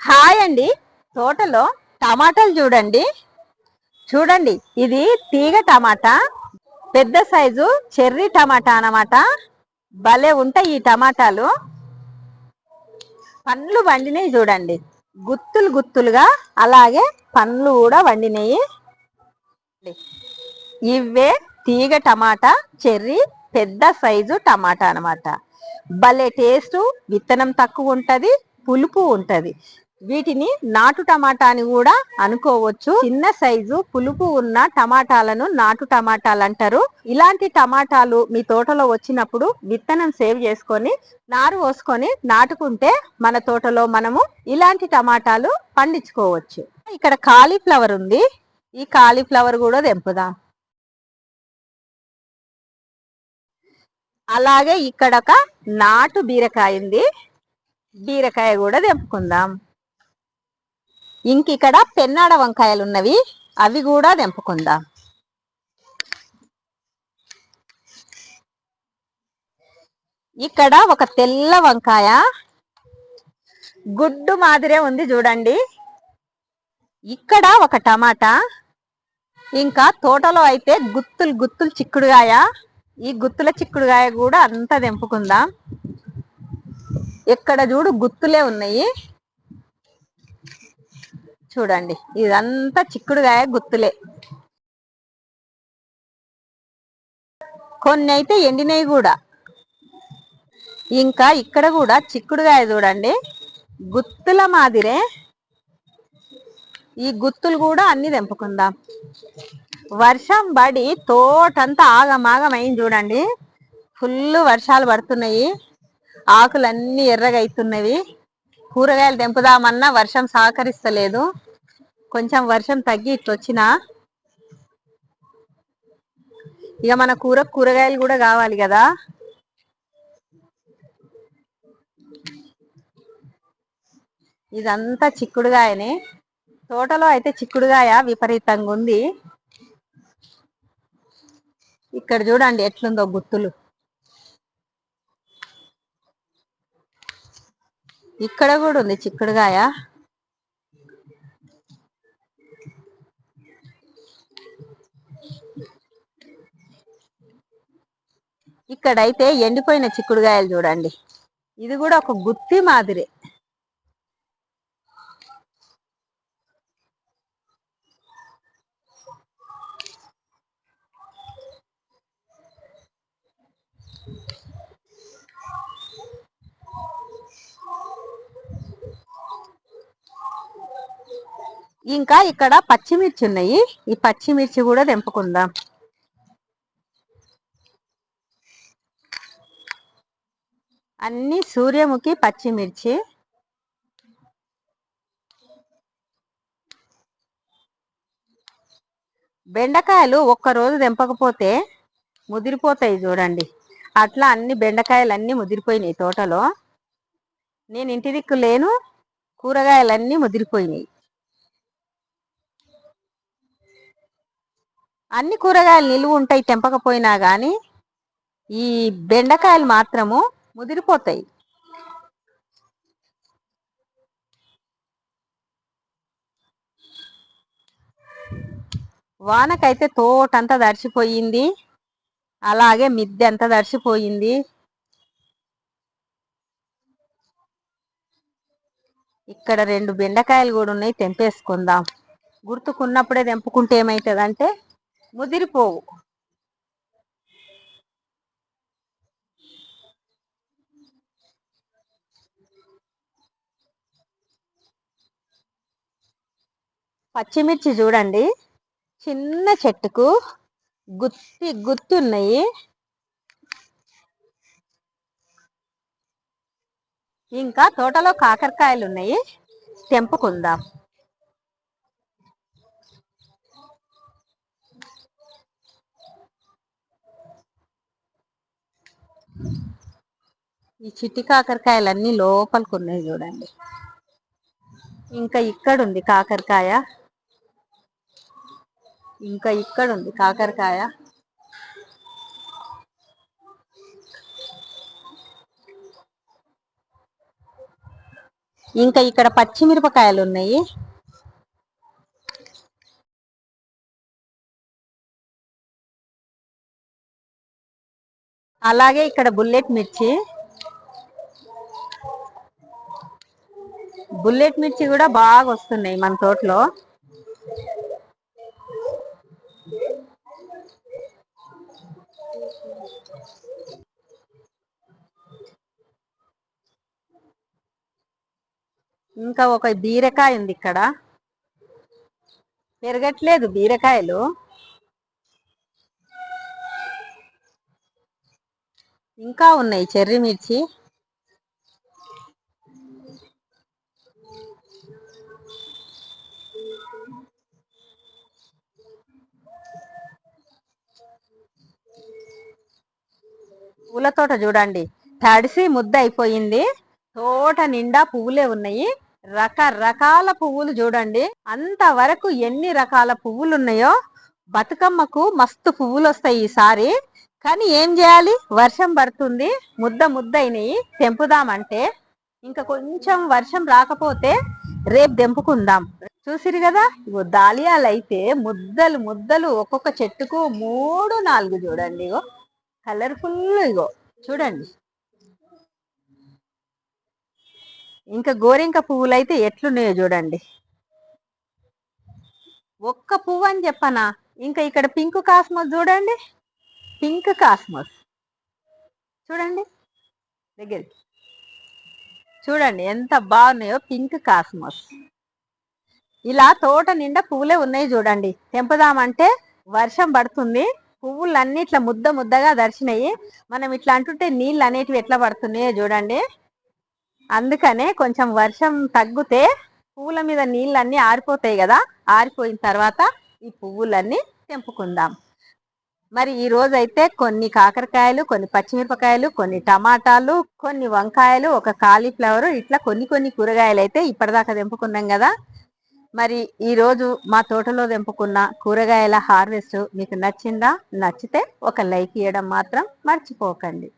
Hi అండి. తోటలో టమాటాలు చూడండి. చూడండి ఇది తీగ టమాటా. పెద్ద సైజు చెర్రీ టమాటా అన్నమాట. భలే ఉంటాయి ఈ టమాటాలు. పండ్లు వండినాయి చూడండి. గుత్తులు గుత్తులుగా అలాగే పండ్లు కూడా వండినాయి ఇవే తీగ టమాటా చెర్రీ పెద్ద సైజు టమాటా అన్నమాట. భలే టేస్ట్ విత్తనం తక్కువ ఉంటుంది పులుపు ఉంటుంది. వీటిని నాటు టమాటా అని కూడా అనుకోవచ్చు. చిన్న సైజు పులుపు ఉన్న టమాటాలను నాటు టమాటాలు అంటారు. ఇలాంటి టమాటాలు మీ తోటలో వచ్చినప్పుడు విత్తనం సేవ్ చేసుకొని నారు పోసుకొని నాటుకుంటే మన తోటలో మనము ఇలాంటి టమాటాలు పండించుకోవచ్చు. ఇక్కడ కాలీఫ్లవర్ ఉంది. ఈ కాలీఫ్లవర్ కూడా తెంపుదాం. అలాగే ఇక్కడ ఒక నాటు బీరకాయ ఉంది. బీరకాయ కూడా తెంపుకుందాం. ఇంక ఇక్కడ పెన్నాడ వంకాయలు ఉన్నవి అవి కూడా తెంపుకుందాం ఇక్కడ ఒక తెల్ల వంకాయ గుడ్డు మాదిరే ఉంది చూడండి ఇక్కడ ఒక టమాటా ఇంకా తోటలో అయితే గుత్తులు గుత్తులు చిక్కుడుగాయ ఈ గుత్తుల చిక్కుడుగాయ కూడా అంతా తెంపుకుందాం ఎక్కడ చూడు గుత్తులే ఉన్నాయి. చూడండి. ఇదంతా చిక్కుడుగాయ గుత్తులే. కొన్ని అయితే ఎండినవి కూడా. ఇంకా ఇక్కడ కూడా చిక్కుడుగాయ చూడండి. గుత్తుల మాదిరే ఈ గుత్తులు కూడా అన్ని తెంపుకుందాం. వర్షం పడి తోటంతా ఆగమాగమైంది చూడండి. ఫుల్ వర్షాలు పడుతున్నాయి. ఆకులన్నీ ఎర్రగా అవుతున్నవి కూరగాయలు తెంపుదామన్నా వర్షం సహకరిస్తలేదు. కొంచెం వర్షం తగ్గి ఇట్లా వచ్చినా ఇక మన కూర కూరగాయలు కూడా కావాలి కదా. ఇదంతా చిక్కుడుగాయనే. తోటలో అయితే చిక్కుడుగాయ విపరీతంగా ఉంది ఇక్కడ చూడండి ఎట్లుందో గుత్తులు. ఇక్కడ కూడా ఉంది చిక్కుడుగాయ ఇక్కడైతే ఎండిపోయిన చిక్కుడుగాయలు చూడండి. ఇది కూడా ఒక గుత్తి మాదిరి. ఇంకా ఇక్కడ పచ్చిమిర్చి ఉన్నాయి ఈ పచ్చిమిర్చి కూడా తెంపుకుందాం. అన్ని సూర్యముఖి పచ్చిమిర్చి. బెండకాయలు ఒక్క రోజు తెంపకపోతే ముదిరిపోతాయి చూడండి. అట్లా అన్ని బెండకాయలు అన్నీ ముదిరిపోయినాయి తోటలో. నేను ఇంటి దిక్కు లేను కూరగాయలన్నీ ముదిరిపోయినాయి. అన్ని కూరగాయలు నిలువ ఉంటాయి తెంపకపోయినా కానీ ఈ బెండకాయలు మాత్రము ముదిరిపోతాయి. వానకైతే తోటంతా దర్చిపోయింది. అలాగే మిద్దె అంతా దర్చిపోయింది. ఇక్కడ రెండు బెండకాయలు కూడా ఉన్నాయి తెంపేసుకుందాం. గుర్తుకున్నప్పుడే తెంపుకుంటే ఏమవుతుందంటే ముదిరిపోవు. పచ్చిమిర్చి చూడండి. చిన్న చెట్టుకు గుత్తి గుత్తి ఉన్నాయి ఇంకా తోటలో కాకరకాయలు ఉన్నాయి తెంపుకుందాం. ఈ చిట్టి కాకరకాయలన్నీ లోపలికి ఉన్నాయి చూడండి. ఇంకా ఇక్కడ ఉంది కాకరకాయ. ఇంకా ఇక్కడ ఉంది కాకరకాయ. ఇంకా ఇక్కడ పచ్చిమిరపకాయలు ఉన్నాయి అలాగే ఇక్కడ బుల్లెట్ మిర్చి. బుల్లెట్ మిర్చి కూడా బాగా వస్తున్నాయి మన తోటలో. ఇంకా ఒక బీరకాయ ఉంది ఇక్కడ. పెరగట్లేదు బీరకాయలు. ఇంకా ఉన్నాయి చెర్రీ మిర్చి. పూల తోట చూడండి. తడిసి ముద్ద అయిపోయింది. తోట నిండా పువ్వులే ఉన్నాయి. రకరకాల పువ్వులు చూడండి. అంతవరకు ఎన్ని రకాల పువ్వులు ఉన్నాయో బతుకమ్మకు మస్తు పువ్వులు వస్తాయి ఈసారి. కానీ ఏం చేయాలి? వర్షం పడుతుంది. ముద్ద ముద్ద అయినాయి తెంపుదామంటే ఇంకా కొంచెం వర్షం రాకపోతే రేపు తెంపుకుందాం. చూసిరు కదా? ఇగో దాలియాలు అయితే ముద్దలు ముద్దలు ఒక్కొక్క చెట్టుకు మూడు నాలుగు చూడండి ఇగో. కలర్ఫుల్ ఇగో. చూడండి. ఇంకా గోరింక పువ్వులు అయితే ఎట్లున్నాయో చూడండి. ఒక్క పువ్వు అని చెప్పనా? ఇంకా ఇక్కడ పింక్ కాస్మోస్ చూడండి. Pink cosmos. చూడండి. దగ్గర. చూడండి ఎంత బాగున్నాయో పింక్ కాస్మోస్. ఇలా తోట నిండా పువ్వులే ఉన్నాయి చూడండి. తెంపుదామంటే వర్షం పడుతుంది. పువ్వులన్నీ ఇట్లా ముద్ద ముద్దగా దర్శనయ్యి మనం ఇట్లా అంటుంటే నీళ్ళు అనేటివి ఎట్లా పడుతున్నాయో చూడండి. అందుకనే కొంచెం వర్షం తగ్గితే పువ్వుల మీద నీళ్ళన్నీ ఆరిపోతాయి కదా. ఆరిపోయిన తర్వాత ఈ పువ్వులన్నీ తెంపుకుందాం. మరి ఈ రోజు అయితే కొన్ని కాకరకాయలు కొన్ని పచ్చిమిరపకాయలు కొన్ని టమాటాలు కొన్ని వంకాయలు ఒక కాలీఫ్లవర్ ఇట్లా కొన్ని కొన్ని కూరగాయలు అయితే ఇప్పటిదాకా తెంపుకున్నాం కదా. మరి ఈ రోజు మా తోటలో తెంపుకున్న కూరగాయల హార్వెస్ట్ మీకు నచ్చిందా? నచ్చితే ఒక లైక్ ఇవ్వడం మాత్రం మర్చిపోకండి.